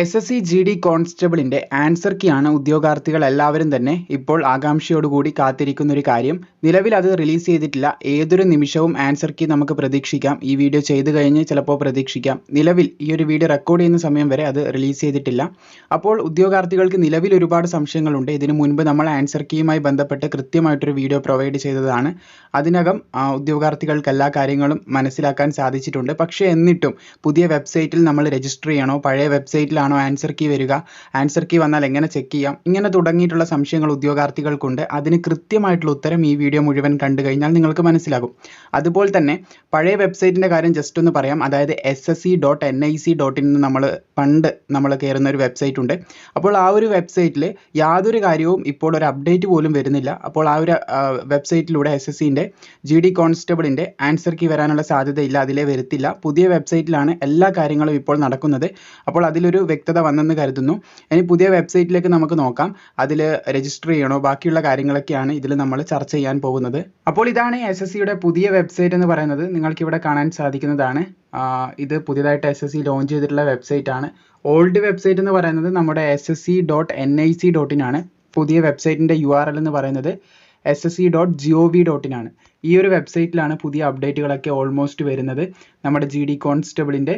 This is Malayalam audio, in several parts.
S S C G D കോൺസ്റ്റബിളിന്റെ answer key ആണ് ഉദ്യോഗാർത്ഥികൾ എല്ലാവരും തന്നെ ഇപ്പോൾ ആകാംക്ഷയോടുകൂടി കാത്തിരിക്കുന്ന ഒരു കാര്യം. നിലവിൽ അത് റിലീസ് ചെയ്തിട്ടില്ല. ഏതൊരു നിമിഷവും ആൻസർ കീ നമുക്ക് പ്രതീക്ഷിക്കാം. ഈ വീഡിയോ ചെയ്തു കഴിഞ്ഞ് ചിലപ്പോൾ പ്രതീക്ഷിക്കാം. നിലവിൽ ഈ ഒരു വീഡിയോ റെക്കോർഡ് ചെയ്യുന്ന സമയം വരെ അത് റിലീസ് ചെയ്തിട്ടില്ല. അപ്പോൾ ഉദ്യോഗാർത്ഥികൾക്ക് നിലവിൽ ഒരുപാട് സംശയങ്ങളുണ്ട്. ഇതിനു മുൻപ് നമ്മൾ ആൻസർ കീയുമായി ബന്ധപ്പെട്ട് കൃത്യമായിട്ടൊരു വീഡിയോ പ്രൊവൈഡ് ചെയ്തതാണ്. അതിനകം ഉദ്യോഗാർത്ഥികൾക്ക് എല്ലാ കാര്യങ്ങളും മനസ്സിലാക്കാൻ സാധിച്ചിട്ടുണ്ട്. പക്ഷേ എന്നിട്ടും പുതിയ വെബ്സൈറ്റിൽ നമ്മൾ രജിസ്റ്റർ ചെയ്യണോ പഴയ വെബ്സൈറ്റിൽ ആണോ ആൻസർ കീ വരിക? ആൻസർ കീ വന്നാൽ എങ്ങനെ ചെക്ക് ചെയ്യാം? ഇങ്ങനെ തുടങ്ങിയിട്ടുള്ള സംശയങ്ങൾ ഉദ്യോഗാർത്ഥികൾക്കുണ്ട്. അതിന് കൃത്യമായിട്ടുള്ള ഉത്തരം ഈ വീഡിയോ മുഴുവൻ കണ്ടു കഴിഞ്ഞാൽ നിങ്ങൾക്ക് മനസ്സിലാകും. അതുപോലെ തന്നെ പഴയ വെബ്സൈറ്റിന്റെ കാര്യം ജസ്റ്റ് ഒന്ന് പറയാം. അതായത് S S C dot N I C നമ്മൾ പണ്ട് നമ്മൾ കയറുന്ന ഒരു വെബ്സൈറ്റ് ഉണ്ട്. അപ്പോൾ ആ ഒരു വെബ്സൈറ്റിൽ യാതൊരു കാര്യവും ഇപ്പോൾ ഒരു അപ്ഡേറ്റ് പോലും വരുന്നില്ല. അപ്പോൾ ആ ഒരു വെബ്സൈറ്റിലൂടെ എസ് എസ് സിന്റെ ജി ഡി കോൺസ്റ്റബിളിന്റെ ആൻസർ കീ വരാനുള്ള സാധ്യതയില്ല. അതിലെ വരുത്തില്ല. പുതിയ വെബ്സൈറ്റിലാണ് എല്ലാ കാര്യങ്ങളും ഇപ്പോൾ നടക്കുന്നത്. അപ്പോൾ അതിലൊരു വ്യക്തത വന്നെന്ന് കരുതുന്നു. ഇനി പുതിയ വെബ്സൈറ്റിലേക്ക് നമുക്ക് നോക്കാം. അതിൽ രജിസ്റ്റർ ചെയ്യണോ? ബാക്കിയുള്ള കാര്യങ്ങളൊക്കെയാണ് ഇതിൽ നമ്മൾ ചർച്ച ചെയ്യാൻ പോകുന്നത്. അപ്പോൾ ഇതാണ് എസ് എസ് സിയുടെ പുതിയ വെബ്സൈറ്റ് എന്ന് പറയുന്നത്. നിങ്ങൾക്ക് ഇവിടെ കാണാൻ സാധിക്കുന്നതാണ്. ഇത് പുതിയതായിട്ട് എസ് എസ് സി ലോഞ്ച് ചെയ്തിട്ടുള്ള വെബ്സൈറ്റ് ആണ് ഓൾഡ് വെബ്സൈറ്റ് എന്ന് പറയുന്നത് നമ്മുടെ S S C dot N I C ഡോട്ടിനാണ് പുതിയ വെബ്സൈറ്റിന്റെ യു ആർ എൽ എന്ന് പറയുന്നത് S S C dot G O V ഡോട്ടിനാണ് ഈ ഒരു വെബ്സൈറ്റിലാണ് പുതിയ അപ്ഡേറ്റുകളൊക്കെ ഓൾമോസ്റ്റ് വരുന്നത്. നമ്മുടെ ജി ഡി കോൺസ്റ്റബിളിന്റെ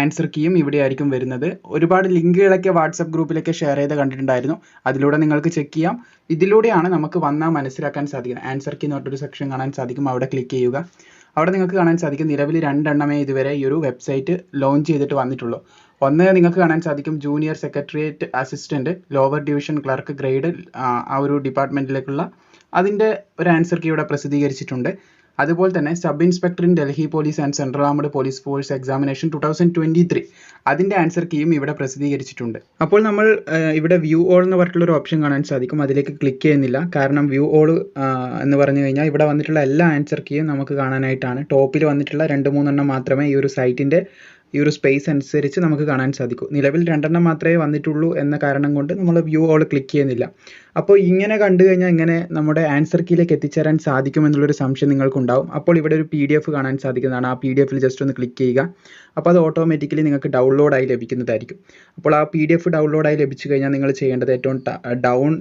ആൻസർ കീയും ഇവിടെ ആയിരിക്കും വരുന്നത്. ഒരുപാട് ലിങ്കുകളൊക്കെ വാട്സപ്പ് ഗ്രൂപ്പിലൊക്കെ ഷെയർ ചെയ്ത് കണ്ടിട്ടുണ്ടായിരുന്നു. അതിലൂടെ നിങ്ങൾക്ക് ചെക്ക് ചെയ്യാം. ഇതിലൂടെയാണ് നമുക്ക് വന്നാൽ മനസ്സിലാക്കാൻ സാധിക്കുന്നത്. ആൻസർ കീ എന്ന് പറഞ്ഞൊരു സെക്ഷൻ കാണാൻ സാധിക്കും. അവിടെ ക്ലിക്ക് ചെയ്യുക. അവിടെ നിങ്ങൾക്ക് കാണാൻ സാധിക്കും നിലവിൽ രണ്ടെണ്ണമേ ഇതുവരെ ഈ ഒരു വെബ്സൈറ്റ് ലോഞ്ച് ചെയ്തിട്ട് വന്നിട്ടുള്ളൂ. ഒന്ന് നിങ്ങൾക്ക് കാണാൻ സാധിക്കും junior secretariat assistant lower division clerk grade ആ ഒരു ഡിപ്പാർട്ട്മെന്റിലേക്കുള്ള അതിന്റെ ഒരു ആൻസർ കീ ഇവിടെ പ്രസിദ്ധീകരിച്ചിട്ടുണ്ട്. അതുപോലെ തന്നെ sub inspector in Delhi police and central armed police force examination two thousand twenty three. അതിന്റെ ആൻസർ കീയും ഇവിടെ പ്രസിദ്ധീകരിച്ചിട്ടുണ്ട്. അപ്പോൾ നമ്മൾ ഇവിടെ വ്യൂ ഓൾ എന്ന് പറഞ്ഞിട്ടുള്ള ഒരു ഓപ്ഷൻ കാണാൻ സാധിക്കും. അതിലേക്ക് ക്ലിക്ക് ചെയ്യുന്നില്ല. കാരണം വ്യൂ ഓൾ എന്ന് പറഞ്ഞു കഴിഞ്ഞാൽ ഇവിടെ വന്നിട്ടുള്ള എല്ലാ ആൻസർ കീയും നമുക്ക് കാണാനായിട്ടാണ്. ടോപ്പിൽ വന്നിട്ടുള്ള രണ്ട് മൂന്നെണ്ണം മാത്രമേ ഈ ഒരു സൈറ്റിന്റെ ഈ ഒരു സ്പേസ് അനുസരിച്ച് നമുക്ക് കാണാൻ സാധിക്കൂ. നിലവിൽ രണ്ടെണ്ണം മാത്രമേ വന്നിട്ടുള്ളൂ എന്ന കാരണം കൊണ്ട് നമ്മൾ വ്യൂ ഓൾ ക്ലിക്ക് ചെയ്യുന്നില്ല. അപ്പോൾ ഇങ്ങനെ കണ്ടു കഴിഞ്ഞാൽ ഇങ്ങനെ നമ്മുടെ ആൻസർ കീയിലേക്ക് എത്തിച്ചേരാൻ സാധിക്കുമെന്നുള്ളൊരു സംശയം നിങ്ങൾക്കുണ്ടാവും. അപ്പോൾ ഇവിടെ ഒരു പി ഡി എഫ് കാണാൻ സാധിക്കുന്നതാണ്. ആ പി ഡി എഫിൽ ജസ്റ്റ് ഒന്ന് ക്ലിക്ക് ചെയ്യുക. അപ്പോൾ അത് ഓട്ടോമാറ്റിക്കലി നിങ്ങൾക്ക് ഡൗൺലോഡായി ലഭിക്കുന്നതായിരിക്കും. അപ്പോൾ ആ പി ഡി എഫ് ഡൗൺലോഡായി ലഭിച്ചു കഴിഞ്ഞാൽ നിങ്ങൾ ചെയ്യേണ്ടത് ഏറ്റവും ഡൗൺ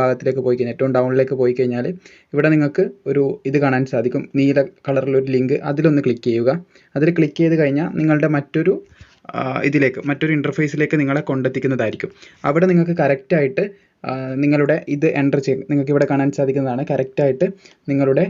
ഭാഗത്തിലേക്ക് പോയി കഴിഞ്ഞാൽ ഏറ്റവും ഡൗണിലേക്ക് പോയി കഴിഞ്ഞാൽ ഇവിടെ നിങ്ങൾക്ക് ഒരു ഇത് കാണാൻ സാധിക്കും. നീല കളറിലൊരു ലിങ്ക് അതിലൊന്ന് ക്ലിക്ക് ചെയ്യുക. അതിൽ ക്ലിക്ക് ചെയ്ത് കഴിഞ്ഞാൽ നിങ്ങളുടെ മറ്റൊരു ഇതിലേക്ക് മറ്റൊരു ഇന്റർഫേസിലേക്ക് നിങ്ങളെ കൊണ്ടെത്തിക്കുന്നതായിരിക്കും. അവിടെ നിങ്ങൾക്ക് കറക്റ്റായിട്ട് നിങ്ങളുടെ ഇത് എന്റർ ചെയ്യും നിങ്ങൾക്ക് ഇവിടെ കാണാൻ സാധിക്കുന്നതാണ്. കറക്റ്റായിട്ട് നിങ്ങളുടെ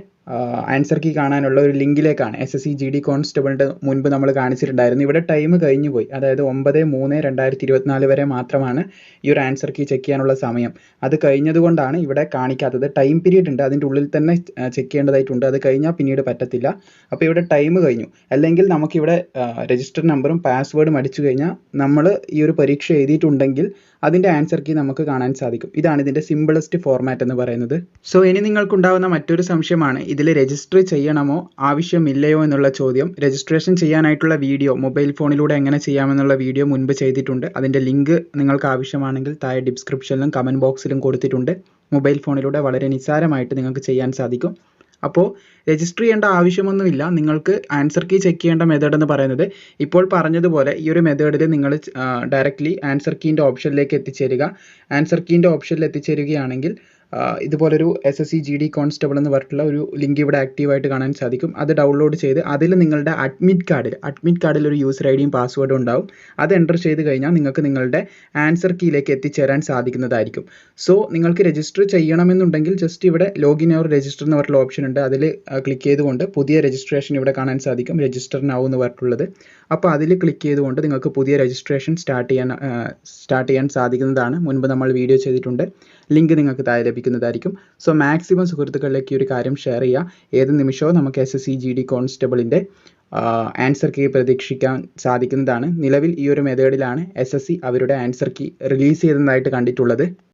ആൻസർ കീ കാണാനുള്ള ഒരു ലിങ്കിലേക്കാണ്. S S C G D കോൺസ്റ്റബിളിന്റെ മുൻപ് നമ്മൾ കാണിച്ചിട്ടുണ്ടായിരുന്നു. ഇവിടെ ടൈം കഴിഞ്ഞു പോയി. അതായത് ഒമ്പത് മൂന്ന് രണ്ടായിരത്തി ഇരുപത്തിനാല് വരെ മാത്രമാണ് ഈ ഒരു ആൻസർ കീ ചെക്ക് ചെയ്യാനുള്ള സമയം. അത് കഴിഞ്ഞതുകൊണ്ടാണ് ഇവിടെ കാണിക്കാത്തത്. ടൈം പീരീഡ് ഉണ്ട്. അതിന്റെ ഉള്ളിൽ തന്നെ ചെക്ക് ചെയ്യേണ്ടതായിട്ടുണ്ട്. അത് കഴിഞ്ഞാൽ പിന്നീട് പറ്റത്തില്ല. അപ്പോൾ ഇവിടെ ടൈം കഴിഞ്ഞു. അല്ലെങ്കിൽ നമുക്കിവിടെ രജിസ്റ്റർ നമ്പറും പാസ്വേഡും അടിച്ചു കഴിഞ്ഞാൽ നമ്മൾ ഈ ഒരു പരീക്ഷ എഴുതിയിട്ടുണ്ടെങ്കിൽ അതിന്റെ ആൻസർ കീ നമുക്ക് കാണാൻ സാധിക്കും. ഇതാണ് ഇതിന്റെ സിമ്പിളസ്റ്റ് ഫോർമാറ്റ് എന്ന് പറയുന്നത്. സോ ഇനി നിങ്ങൾക്കുണ്ടാകുന്ന മറ്റൊരു സംശയമാണ്. ഇതിൽ രജിസ്റ്റർ ചെയ്യണമോ ആവശ്യമില്ലയോ എന്നുള്ള ചോദ്യം രജിസ്ട്രേഷൻ ചെയ്യാനായിട്ടുള്ള വീഡിയോ മൊബൈൽ ഫോണിലൂടെ എങ്ങനെ ചെയ്യാമെന്നുള്ള വീഡിയോ മുൻപ് ചെയ്തിട്ടുണ്ട്. അതിന്റെ ലിങ്ക് നിങ്ങൾക്ക് ആവശ്യമാണെങ്കിൽ താഴെ ഡിസ്ക്രിപ്ഷനിലും കമന്റ് ബോക്സിലും കൊടുത്തിട്ടുണ്ട്. മൊബൈൽ ഫോണിലൂടെ വളരെ നിസ്സാരമായിട്ട് നിങ്ങൾക്ക് ചെയ്യാൻ സാധിക്കും. അപ്പോൾ രജിസ്റ്റർ ചെയ്യേണ്ട ആവശ്യമൊന്നുമില്ല. നിങ്ങൾക്ക് ആൻസർ കീ ചെക്ക് ചെയ്യേണ്ട മെത്തേഡ് എന്ന് പറയുന്നത് ഇപ്പോൾ പറഞ്ഞതുപോലെ ഈ ഒരു മെത്തേഡിൽ നിങ്ങൾ ഡയറക്റ്റ്ലി ആൻസർ കീന്റെ ഓപ്ഷനിലേക്ക് എത്തിച്ചേരുക. ആൻസർ കീന്റെ ഓപ്ഷനിൽ എത്തിച്ചേരുകയാണെങ്കിൽ ഇതുപോലൊരു S S C G D constable എന്ന് പറഞ്ഞിട്ടുള്ള ഒരു ലിങ്ക് ഇവിടെ ആക്റ്റീവായിട്ട് കാണാൻ സാധിക്കും. അത് ഡൗൺലോഡ് ചെയ്ത് അതിൽ നിങ്ങളുടെ അഡ്മിറ്റ് കാർഡിൽ അഡ്മിറ്റ് കാർഡിൽ ഒരു യൂസർ ഐ ഡിയും പാസ്വേഡും ഉണ്ടാവും. അത് എന്റർ ചെയ്ത് കഴിഞ്ഞാൽ നിങ്ങൾക്ക് നിങ്ങളുടെ ആൻസർ കീയിലേക്ക് എത്തിച്ചേരാൻ സാധിക്കുന്നതായിരിക്കും. സോ നിങ്ങൾക്ക് രജിസ്റ്റർ ചെയ്യണമെന്നുണ്ടെങ്കിൽ ജസ്റ്റ് ഇവിടെ ലോഗിൻ ഓർ രജിസ്റ്റർ എന്ന് പറഞ്ഞിട്ടുള്ള ഓപ്ഷൻ ഉണ്ട്. അതിൽ ക്ലിക്ക് ചെയ്തുകൊണ്ട് പുതിയ രജിസ്ട്രേഷൻ ഇവിടെ കാണാൻ സാധിക്കും. രജിസ്റ്റർ നൗ എന്ന് പറഞ്ഞിട്ടുള്ളത്. അപ്പോൾ അതിൽ ക്ലിക്ക് ചെയ്തുകൊണ്ട് നിങ്ങൾക്ക് പുതിയ രജിസ്ട്രേഷൻ സ്റ്റാർട്ട് ചെയ്യാൻ സ്റ്റാർട്ട് ചെയ്യാൻ സാധിക്കുന്നതാണ്. മുൻപ് നമ്മൾ വീഡിയോ ചെയ്തിട്ടുണ്ട്. ലിങ്ക് നിങ്ങൾക്ക് താഴെ ലഭിക്കുന്നതായിരിക്കും. സോ മാക്സിമം സുഹൃത്തുക്കളിലേക്ക് ഈ ഒരു കാര്യം ഷെയർ ചെയ്യുക ഏത് നിമിഷവും നമുക്ക് S S C G D കോൺസ്റ്റബിളിന്റെ answer key പ്രതീക്ഷിക്കാൻ സാധിക്കുന്നതാണ്. നിലവിൽ ഈ ഒരു മെത്തേഡിലാണ് എസ് എസ് സി അവരുടെ ആൻസർ കീ റിലീസ് ചെയ്തതായിട്ട് കണ്ടിട്ടുള്ളത്.